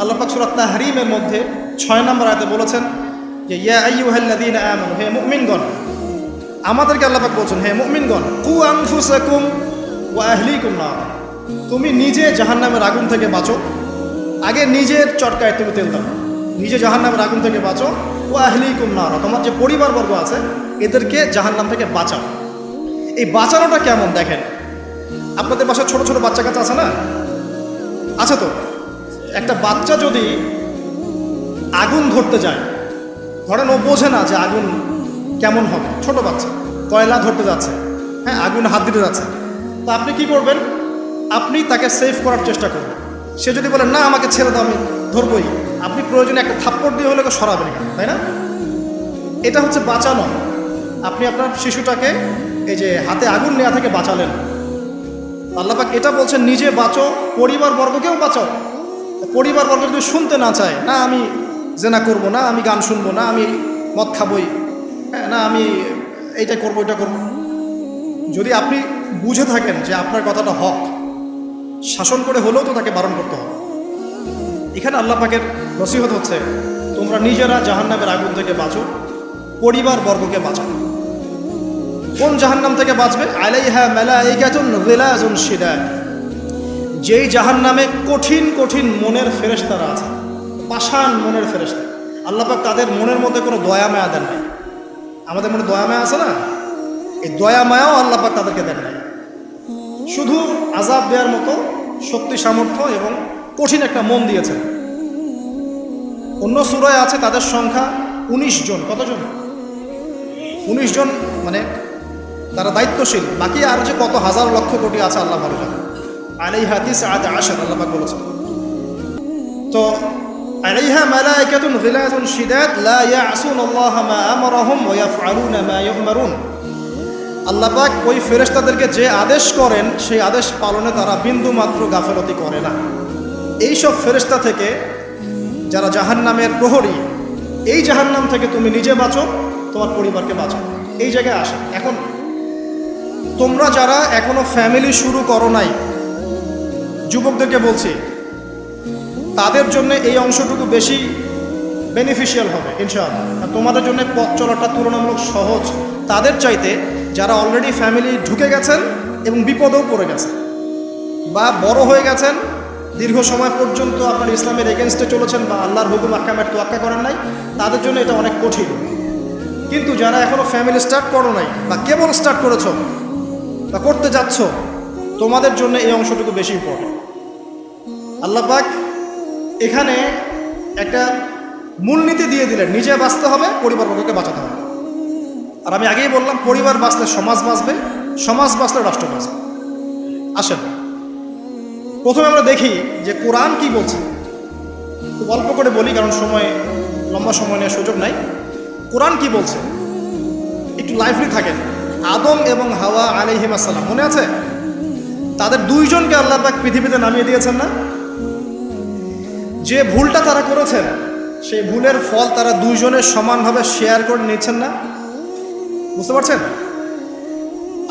আল্লাহ পাক সুরাত তাহরিমের মধ্যে ছয় নম্বর আয়তে বলেছেন যে, ইয়া আইয়ুহাল্লাযীনা আমানু, হে মুমিনগণ, আমাদেরকে আল্লাহ পাক বলছেন, হে মুমিনগণ, কু আনফুসাকুম ওয়া আহলিকুম নার। তুমি নিজে জাহান্নামের আগুন থেকে বাঁচো। আগে নিজের চটকায় তুমি তেল দাও। নিজে জাহান্নামের আগুন থেকে বাঁচো। ও আহলিকুম নার, তোমার যে পরিবারবর্গ আছে, এদেরকে জাহান্নাম থেকে বাঁচাও। এই বাঁচানোটা কেমন দেখেন? আপনাদের বাসায় ছোট ছোট বাচ্চা কাচ্চা আছে না? আছে তো? একটা বাচ্চা যদি আগুন ধরতে যায়, ধরেন ও বোঝে না যে আগুন কেমন হবে, ছোট বাচ্চা, কয়লা ধরতে যাচ্ছে হ্যাঁ আগুন হাত দিতে যাচ্ছে, তো আপনি কি করবেন? আপনি তাকে সেভ করার চেষ্টা করবেন সে যদি বলে, না, আমাকে ছেড়ে দাও, আমি ধরবই। আপনি প্রয়োজনে একটা থাপ্পড় দিয়ে হলে সরাবেন তাই না? এটা হচ্ছে বাঁচানো। আপনি আপনার শিশুটাকে এই যে হাতে আগুন নেওয়া থেকে বাঁচালেন। আল্লাপাক এটা বলছেন, নিজে বাঁচো পরিবার বর্গকেও বাঁচাও। পরিবার বর্গ যদি শুনতে না চায়, না আমি জেনা করব, না আমি গান শুনব, না আমি মদ খাবই হ্যাঁ না আমি এইটা করব এটা করব। যদি আপনি বুঝে থাকেন যে আপনার কথাটা হক, শাসন করে হলেও তো তাকে বারণ করতে হবে। এখানে আল্লাহ পাকের নসিহত হচ্ছে, তোমরা নিজেরা জাহান্নামের আগুন থেকে বাঁচো পরিবার বর্গকে বাঁচাও। কোন জাহান্নাম থেকে বাঁচবে? আলাইহা মালাইকাতুন গিলাজুন শিদাদ। যেই জাহান নামে কঠিন কঠিন মনের ফেরেশতারা আছে, পাষাণ মনের ফেরেশতা, আল্লাহ পাক তাদের মনের মধ্যে কোনো দয়া মায়া দেন নাই। আমাদের মনে দয়া মায়া আছে না? এই দয়া মায়াও আল্লাহ পাক তাদেরকে দেন নাই। শুধু আজাব দেওয়ার মতো শক্তি, সামর্থ্য এবং কঠিন একটা মন দিয়েছেন। অন্য সুরায় আছে তাদের সংখ্যা উনিশ জন। কতজন? উনিশ জন মানে তারা দায়িত্বশীল। বাকি আর যে কত হাজার, লক্ষ কোটি আছে, আল্লাহ ভালো জানে। আলাই হাতিস আদ আশার, আল্লাহ বলেছেন। তো আলাইহা মালাইকাতুন গিলাজুন শিদাদ, লা ইয়াসুন আল্লাহ মা আমরাহুম ওয়া ইয়াফআলুনা মা ইউমারুন। আল্লাহ পাক ওই ফেরেশতাদেরকে যে আদেশ করেন, সেই আদেশ পালনে তারা বিন্দু মাত্র গাফেলতি করে না। এইসব ফেরেশতা থেকে যারা জাহান্নামের প্রহরী, এই জাহান্নাম থেকে তুমি নিজে বাঁচো, তোমার পরিবারকে বাঁচো এই জায়গায় আসে এখন তোমরা যারা এখনও ফ্যামিলি শুরু করো নাই যুবকদেরকে বলছি, তাদের জন্য এই অংশটুকু বেশি বেনিফিশিয়াল হবে, ইনশাআল্লাহ। তোমাদের জন্য পথ চলাটা তুলনামূলক সহজ। তাদের চাইতে যারা অলরেডি ফ্যামিলি ঢুকে গেছেন এবং বিপদেও পড়ে গেছেন বা বড় হয়ে গেছেন, দীর্ঘ সময় পর্যন্ত আপনার ইসলামের এগেনস্টে চলেছেন বা আল্লাহর হুকুম আকামের তোয়াক্কা করেন নাই, তাদের জন্য এটা অনেক কঠিন। কিন্তু যারা এখনও ফ্যামিলি স্টার্ট করো নাই বা কেবল স্টার্ট করেছ বা করতে যাচ্ছ, তোমাদের জন্য এই অংশটুকু বেশি ইম্পর্টেন্ট আল্লাহ পাক এখানে একটা মূলনীতি দিয়ে দিলেন, নিজে বাঁচতে হবে পরিবারবর্গকে বাঁচাতে হবে। আর আমি আগেই বললাম, পরিবার বাঁচলে সমাজ বাঁচবে, সমাজ বাঁচলে রাষ্ট্র বাঁচবে। আসেন, প্রথমে আমরা দেখি যে কোরআন কি বলছে। খুব অল্প করে বলি, কারণ সময়, লম্বা সময় নেওয়ার সুযোগ নাই। কোরআন কি বলছে? একটু লাইফলি থাকেন। আদম এবং হাওয়া আলাইহিম আসসালাম, মনে আছে? তাদের দুইজনকে আল্লাহ পাক পৃথিবীতে নামিয়ে দিয়েছেন না? যে ভুলটা তারা করেছেন, সেই ভুলের ফল তারা দুইজনে সমানভাবে শেয়ার করে নিচ্ছেন না। বুঝতে পারছেন?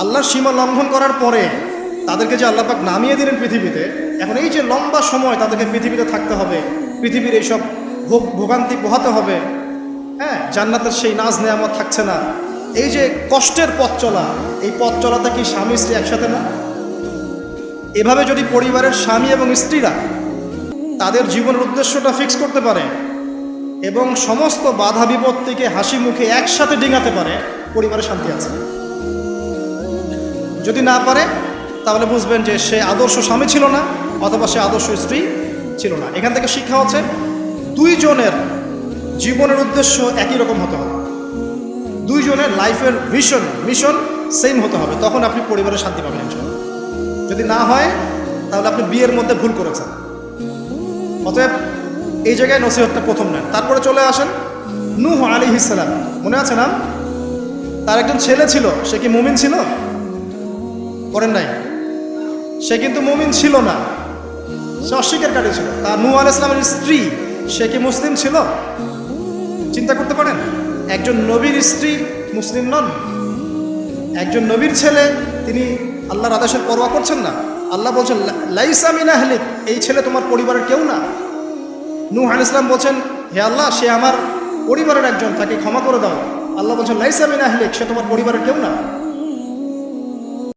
আল্লাহর সীমা লঙ্ঘন করার পরে তাদেরকে যে আল্লাহ পাক নামিয়ে দিলেন পৃথিবীতে, এখন এই যে লম্বা সময় তাদেরকে পৃথিবীতে থাকতে হবে, পৃথিবীর এইসব ভোগ ভোগান্তি পোহাতে হবে হ্যাঁ জান্নাতের সেই নাচ নাজ নেয়ামত থাকছে না। এই যে কষ্টের পথ চলা, এই পথ চলাটা কি স্বামী স্ত্রী একসাথে না? এভাবে যদি পরিবারের স্বামী এবং স্ত্রীরা তাদের জীবনের উদ্দেশ্যটা ফিক্স করতে পারে এবং সমস্ত বাধা বিপত্তিকে হাসি মুখে একসাথে ডিঙাতে পারে, পরিবারে শান্তি আছে। যদি না পারে, তাহলে বুঝবেন যে সে আদর্শ স্বামী ছিল না, অথবা সে আদর্শ স্ত্রী ছিল না। এখান থেকে শিক্ষা হচ্ছে, দুইজনের জীবনের উদ্দেশ্য একই রকম হতে হবে। দুইজনের লাইফের ভিশন মিশন সেম হতে হবে। তখন আপনি পরিবারে শান্তি পাবেন। যদি না হয়, তাহলে আপনি বিয়ের মধ্যে ভুল করেছেন। অতএব এই জায়গায় নসিহতটা প্রথম নেন। তারপরে চলে আসেন নূহ আলী ইসালাম মনে আছে না? তার একজন ছেলে ছিল, সে কি মুমিন ছিল? করেন নাই। সে কিন্তু মুমিন ছিল না। সে অস্বীকারী ছিল। তার নূহ আল ইসলামের স্ত্রী, সে কি মুসলিম ছিল? চিন্তা করতে পারেন। একজন নবীর স্ত্রী মুসলিম নন। একজন নবীর ছেলে, তিনি আল্লাহর আদেশের পরোয়া করছেন না। আল্লাহ বলছেন লাইসা মিনা আহলিক। এই ছেলে তোমার পরিবারের কেউ না। নূহ আল ইসলাম বলছেন, হে আল্লাহ, সে আমার পরিবারের একজন, তাকে ক্ষমা করে দাও। আল্লাহ বলছেন, লাইসা মিনা আহলিক, সে তোমার পরিবারের কেউ না।